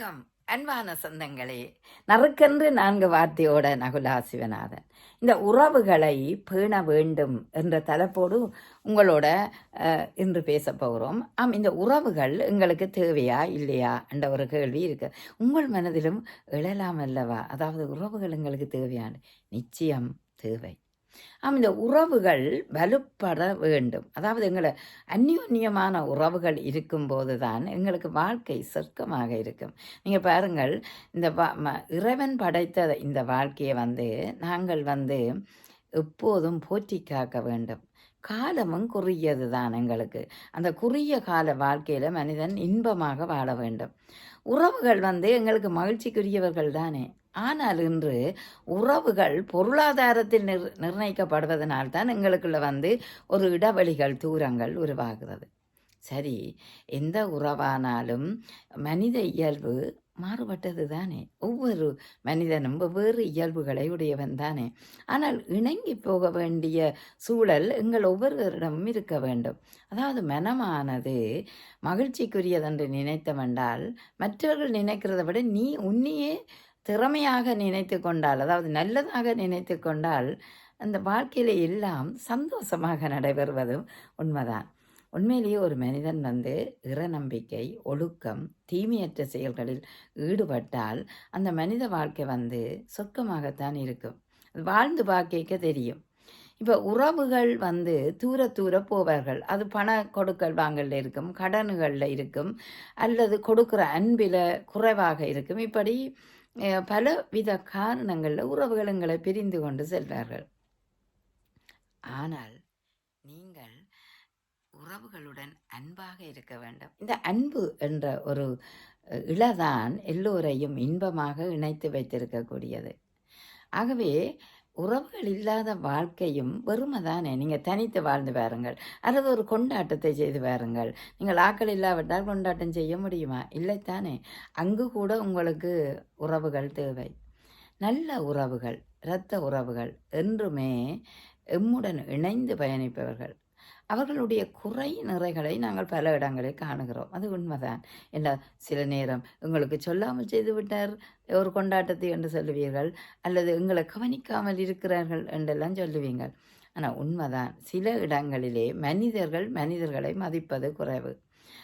வணக்கம். அன்பான சொந்தங்களே நறுக்கென்று நான்கு வார்த்தையோட நகுலா சிவநாதன். இந்த உறவுகளை பேண வேண்டும் என்ற தலைப்போடு உங்களோட இன்று பேச போகிறோம். ஆம் இந்த உறவுகள் எங்களுக்கு தேவையா இல்லையா என்ற ஒரு கேள்வி இருக்கு. உங்கள் மனதிலும் எழலாம் அல்லவா? அதாவது உறவுகள் எங்களுக்கு தேவையான நிச்சயம் தேவை. ஆம் இந்த உறவுகள் வலுப்பட வேண்டும். அதாவது எங்களை அந்யோன்யமான உறவுகள் இருக்கும்போது தான் எங்களுக்கு வாழ்க்கை சொர்க்கமாக இருக்கும். நீங்கள் பாருங்கள் இந்த இறைவன் படைத்த இந்த வாழ்க்கையை வந்து நாங்கள் வந்து எப்போதும் போற்றி காக்க வேண்டும். காலமும் குறுகியது தான் எங்களுக்கு. அந்த குறுகிய கால வாழ்க்கையில் மனிதன் இன்பமாக வாழ வேண்டும். உறவுகள் வந்து எங்களுக்கு மகிழ்ச்சிக்குரியவர்கள் தானே. ஆனால் இன்று உறவுகள் பொருளாதாரத்தில் நிர் நிர்ணயிக்கப்படுவதனால் தான் எங்களுக்குள்ள வந்து ஒரு இடைவெளிகள் தூரங்கள் உருவாகிறது சரி எந்த உறவானாலும் மனித இயல்பு மாறுபட்டது தானே? ஒவ்வொரு மனிதனும் வெவ்வேறு இயல்புகளை உடையவன் தானே? ஆனால் இணங்கி போக வேண்டிய சூழல் எங்கள் ஒவ்வொருவரிடமும் இருக்க வேண்டும். அதாவது மனமானது மகிழ்ச்சிக்குரியதென்று நினைத்தவென்றால் மற்றவர்கள் நினைக்கிறதை விட நீ உன்னையே திறமையாக நினைத்து கொண்டால் அதாவது நல்லதாக நினைத்து கொண்டால் அந்த வாழ்க்கையில எல்லாம் சந்தோஷமாக நடைபெறுவதும் உண்மைதான். உண்மையிலேயே ஒரு மனிதன் வந்து இற நம்பிக்கை ஒழுக்கம் தீமையற்ற செயல்களில் ஈடுபட்டால் அந்த மனித வாழ்க்கை வந்து சொர்க்கமாகத்தான் இருக்கும். அது வாழ்ந்து பார்க்க தெரியும். இப்போ உறவுகள் வந்து தூர தூர போவார்கள். அது பண கொடுக்கல் வாங்கல இருக்கும் கடன்களில் இருக்கும் அல்லது கொடுக்குற அன்பில் குறைவாக இருக்கும். இப்படி பலவித காரணங்களில் உறவுகள் எங்களை பிரிந்து கொண்டு செல்வார்கள். ஆனால் நீங்கள் உறவுகளுடன் அன்பாக இருக்க வேண்டும். இந்த அன்பு என்ற ஒரு இளதான் இழதான் எல்லோரையும் இன்பமாக இணைத்து வைத்திருக்கக்கூடியது. ஆகவே உறவுகள் இல்லாத வாழ்க்கையும் வெறுமை தானே நீங்கள் தனித்து வாழ்ந்து பாருங்கள் அல்லது ஒரு கொண்டாட்டத்தை செய்து பாருங்கள் நீங்கள் ஆக்கள் இல்லாவிட்டால் கொண்டாட்டம் செய்ய முடியுமா? இல்லைத்தானே? அங்கு கூட உங்களுக்கு உறவுகள் தேவை. நல்ல உறவுகள் இரத்த உறவுகள் என்றுமே எம்முடன் இணைந்து பயணிப்பவர்கள் அவர்களுடைய குறை நிறைகளை நாங்கள் பல இடங்களில் காணுகிறோம். அது உண்மைதான். என்ன சில நேரம் உங்களுக்கு சொல்லாமல் செய்து விட்டார் ஒரு கொண்டாட்டத்தை என்று சொல்லுவீர்கள் அல்லது எங்களை கவனிக்காமல் இருக்கிறார்கள் என்றெல்லாம் சொல்லுவீங்கள். ஆனால் உண்மைதான். சில இடங்களிலே மனிதர்கள் மனிதர்களை மதிப்பது குறைவு.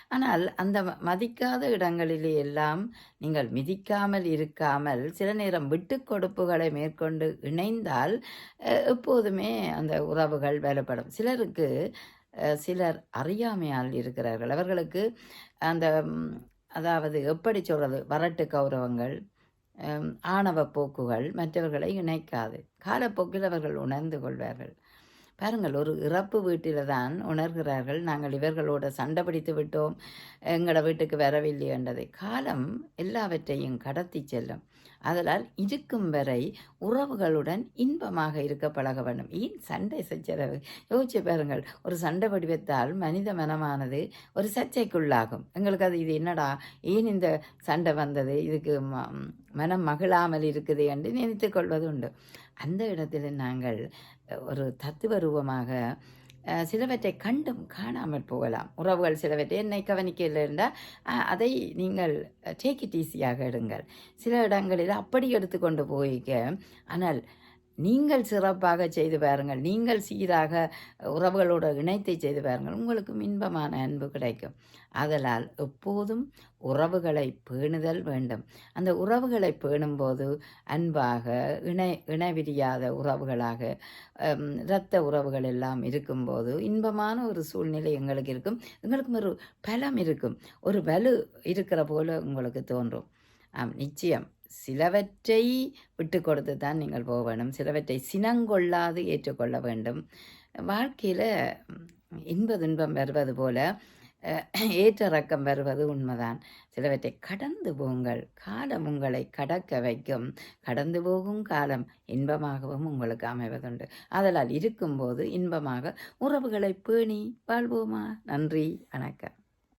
ஆனால் அந்த ம- மதிக்காத இடங்களிலே எல்லாம் நீங்கள் மிதிக்காமல் இருக்காமல் சில நேரம் விட்டு கொடுப்புகளை மேற்கொண்டு இணைந்தால் எப்போதுமே அந்த உறவுகள் வேலைப்படும். சிலருக்கு சிலர் அறியாமையால் இருக்கிறார்கள். அவர்களுக்கு அந்த அதாவது எப்படி சொல்கிறது வரட்டு கௌரவங்கள் ஆணவ போக்குகள் மற்றவர்களை இணைக்காது. காலப்போக்கில் அவர்கள் உணர்ந்து கொள்வார்கள். பாருங்கள் ஒரு இறப்பு வீட்டில் தான் உணர்கிறார்கள். நாங்கள் இவர்களோட சண்டை பிடித்து விட்டோம். எங்களோட வீட்டுக்கு வரவில்லை என்றதை. காலம் எல்லாவற்றையும் கடத்தி செல்லும். அதனால் இருக்கும் வரை உறவுகளுடன் இன்பமாக இருக்க பழக வேண்டும். ஏன் சண்டை சச்சரவு? யோசிச்சு பாருங்கள். ஒரு சண்டை வடிவத்தால் மனித மனமானது ஒரு சர்ச்சைக்குள்ளாகும். எங்களுக்கு அது இது என்னடா? ஏன் இந்த சண்டை வந்தது? இதுக்கு மனம் மகிழாமல் இருக்குது என்று நினைத்து கொள்வது உண்டு அந்த இடத்தில் நாங்கள் ஒரு தத்துவ ரூபமாக சிலவற்றை கண்டும் காணாமல் போகலாம். உறவுகள் சிலவற்றை என்னை கவனிக்கல இருந்தால் அதை நீங்கள் டேக் இட் ஈஸியாக எடுங்கள். சில இடங்களில் அப்படி எடுத்துக்கொண்டு போயிக்க ஆனால் நீங்கள் சிறப்பாக செய்து பாருங்கள். நீங்கள் சீராக உறவுகளோட இணைத்தை செய்து பாருங்கள். உங்களுக்கு இன்பமான அன்பு கிடைக்கும். அதனால் எப்போதும் உறவுகளை பேணுதல் வேண்டும். அந்த உறவுகளை பேணும்போது அன்பாக இணை இணைவிரியாத உறவுகளாக இரத்த உறவுகள் எல்லாம் இருக்கும்போது இன்பமான ஒரு சூழ்நிலை எங்களுக்கு இருக்கும். எங்களுக்கும் ஒரு பலம் இருக்கும். ஒரு வலு இருக்கிற போல உங்களுக்கு தோன்றும். ஆம் நிச்சயம். சிலவற்றை விட்டு கொடுத்து தான் நீங்கள் போக வேண்டும். சிலவற்றை சினங்கொள்ளாது ஏற்றுக்கொள்ள வேண்டும். வாழ்க்கையில் இன்ப துன்பம் வருவது போல ஏற்றறக்கம் வருவது உண்மைதான். சிலவற்றை கடந்து போங்கள். காலம் உங்களை கடக்க வைக்கும். கடந்து போகும் காலம் இன்பமாகவும் உங்களுக்கு அமைவதுண்டு. ஆதலால் இருக்கும்போது இன்பமாக உறவுகளை பேணி வாழ்வோமா? நன்றி. வணக்கம்.